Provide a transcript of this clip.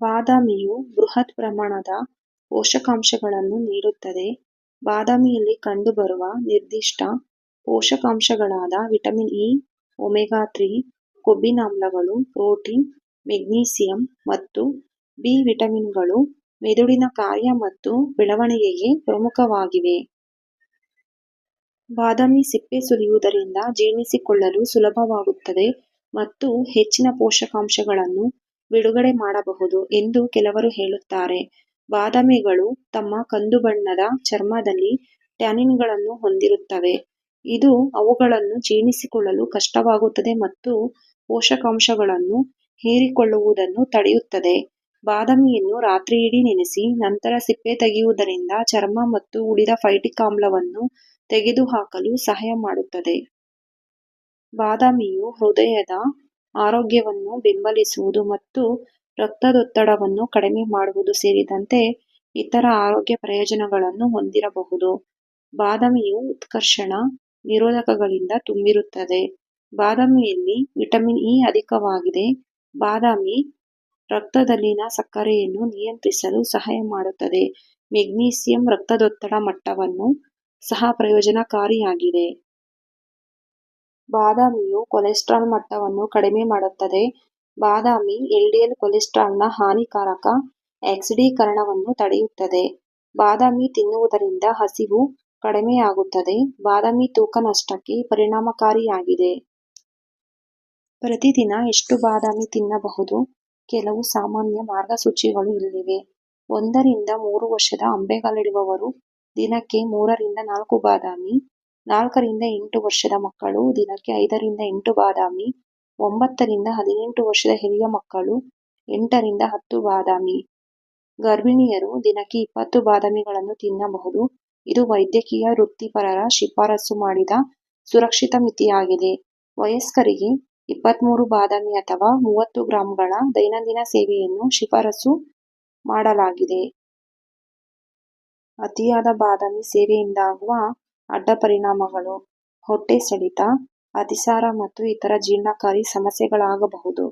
ಬಾದಾಮಿಯು ಬೃಹತ್ ಪ್ರಮಾಣದ ಪೋಷಕಾಂಶಗಳನ್ನು ನೀಡುತ್ತದೆ. ಬಾದಾಮಿಯಲ್ಲಿ ಕಂಡುಬರುವ ನಿರ್ದಿಷ್ಟ ಪೋಷಕಾಂಶಗಳಾದ ವಿಟಮಿನ್ ಇ, ಒಮೆಗಾ ತ್ರೀ ಕೊಬ್ಬಿನಾಮ್ಲಗಳು, ಪ್ರೋಟೀನ್, ಮೆಗ್ನೀಸಿಯಂ ಮತ್ತು ಬಿ ವಿಟಮಿನ್ಗಳು ಮೆದುಳಿನ ಕಾರ್ಯ ಮತ್ತು ಬೆಳವಣಿಗೆಗೆ ಪ್ರಮುಖವಾಗಿವೆ. ಬಾದಾಮಿ ಸಿಪ್ಪೆ ಸುಲಿಯುವುದರಿಂದ ಜೀರ್ಣಿಸಿಕೊಳ್ಳಲು ಸುಲಭವಾಗುತ್ತದೆ ಮತ್ತು ಹೆಚ್ಚಿನ ಪೋಷಕಾಂಶಗಳನ್ನು ಬಿಡುಗಡೆ ಮಾಡಬಹುದು ಎಂದು ಕೆಲವರು ಹೇಳುತ್ತಾರೆ. ಬಾದಾಮಿಗಳು ತಮ್ಮ ಕಂದು ಬಣ್ಣದ ಚರ್ಮದಲ್ಲಿ ಟ್ಯಾನಿನ್ಗಳನ್ನು ಹೊಂದಿರುತ್ತವೆ, ಇದು ಅವುಗಳನ್ನು ಜೀರ್ಣಿಸಿಕೊಳ್ಳಲು ಕಷ್ಟವಾಗುತ್ತದೆ ಮತ್ತು ಪೋಷಕಾಂಶಗಳನ್ನು ಹೀರಿಕೊಳ್ಳುವುದನ್ನು ತಡೆಯುತ್ತದೆ. ಬಾದಾಮಿಯನ್ನು ರಾತ್ರಿಯಿಡೀ ನೆನೆಸಿ ನಂತರ ಸಿಪ್ಪೆ ತೆಗೆಯುವುದರಿಂದ ಚರ್ಮ ಮತ್ತು ಉಳಿದ ಫೈಟಿಕ್ ಆಮ್ಲವನ್ನು ತೆಗೆದುಹಾಕಲು ಸಹಾಯ ಮಾಡುತ್ತದೆ. ಬಾದಾಮಿಯು ಹೃದಯದ ಆರೋಗ್ಯವನ್ನು ಬೆಂಬಲಿಸುವುದು ಮತ್ತು ರಕ್ತದೊತ್ತಡವನ್ನು ಕಡಿಮೆ ಮಾಡುವುದು ಸೇರಿದಂತೆ ಇತರ ಆರೋಗ್ಯ ಪ್ರಯೋಜನಗಳನ್ನು ಹೊಂದಿರಬಹುದು. ಬಾದಾಮಿಯು ಉತ್ಕರ್ಷಣ ನಿರೋಧಕಗಳಿಂದ ತುಂಬಿರುತ್ತದೆ. ಬಾದಾಮಿಯಲ್ಲಿ ವಿಟಮಿನ್ ಇ ಅಧಿಕವಾಗಿದೆ. ಬಾದಾಮಿ ರಕ್ತದಲ್ಲಿನ ಸಕ್ಕರೆಯನ್ನು ನಿಯಂತ್ರಿಸಲು ಸಹಾಯ ಮಾಡುತ್ತದೆ. ಮೆಗ್ನೀಸಿಯಂ ರಕ್ತದೊತ್ತಡ ಮಟ್ಟವನ್ನು ಸಹ ಪ್ರಯೋಜನಕಾರಿಯಾಗಿದೆ. ಬಾದಾಮಿಯು ಕೊಲೆಸ್ಟ್ರಾಲ್ ಮಟ್ಟವನ್ನು ಕಡಿಮೆ ಮಾಡುತ್ತದೆ. ಬಾದಾಮಿ ಎಲ್ಡಿಎಲ್ ಕೊಲೆಸ್ಟ್ರಾಲ್ನ ಹಾನಿಕಾರಕ ಆಕ್ಸಿಡೀಕರಣವನ್ನು ತಡೆಯುತ್ತದೆ. ಬಾದಾಮಿ ತಿನ್ನುವುದರಿಂದ ಹಸಿವು ಕಡಿಮೆಯಾಗುತ್ತದೆ. ಬಾದಾಮಿ ತೂಕ ನಷ್ಟಕ್ಕೆ ಪರಿಣಾಮಕಾರಿಯಾಗಿದೆ. ಪ್ರತಿದಿನ ಎಷ್ಟು ಬಾದಾಮಿ ತಿನ್ನಬಹುದು? ಕೆಲವು ಸಾಮಾನ್ಯ ಮಾರ್ಗಸೂಚಿಗಳು ಇಲ್ಲಿವೆ. ಒಂದರಿಂದ ಮೂರು ವರ್ಷದ ಅಂಬೆಗಾಲಿಡುವವರು ದಿನಕ್ಕೆ ಮೂರರಿಂದ ನಾಲ್ಕು ಬಾದಾಮಿ, ನಾಲ್ಕರಿಂದ ಎಂಟು ವರ್ಷದ ಮಕ್ಕಳು ದಿನಕ್ಕೆ ಐದರಿಂದ ಎಂಟು ಬಾದಾಮಿ, ಒಂಬತ್ತರಿಂದ ಹದಿನೆಂಟು ವರ್ಷದ ಹಿರಿಯ ಮಕ್ಕಳು ಎಂಟರಿಂದ ಹತ್ತು ಬಾದಾಮಿ, ಗರ್ಭಿಣಿಯರು ದಿನಕ್ಕೆ ಇಪ್ಪತ್ತು ಬಾದಾಮಿಗಳನ್ನು ತಿನ್ನಬಹುದು. ಇದು ವೈದ್ಯಕೀಯ ವೃತ್ತಿಪರರ ಶಿಫಾರಸು ಮಾಡಿದ ಸುರಕ್ಷಿತ ಮಿತಿಯಾಗಿದೆ. ವಯಸ್ಕರಿಗೆ ಇಪ್ಪತ್ಮೂರು ಬಾದಾಮಿ ಅಥವಾ ಮೂವತ್ತು ಗ್ರಾಂಗಳ ದೈನಂದಿನ ಸೇವೆಯನ್ನು ಶಿಫಾರಸು ಮಾಡಲಾಗಿದೆ. ಅತಿಯಾದ ಬಾದಾಮಿ ಸೇವನೆಯಿಂದಾಗುವ ಅಡ್ಡಪರಿಣಾಮಗಳು ಹೊಟ್ಟೆ ಸೆಳೆತ, ಅತಿಸಾರ ಮತ್ತು ಇತರ ಜೀರ್ಣಕಾರಿ ಸಮಸ್ಯೆಗಳಾಗಬಹುದು.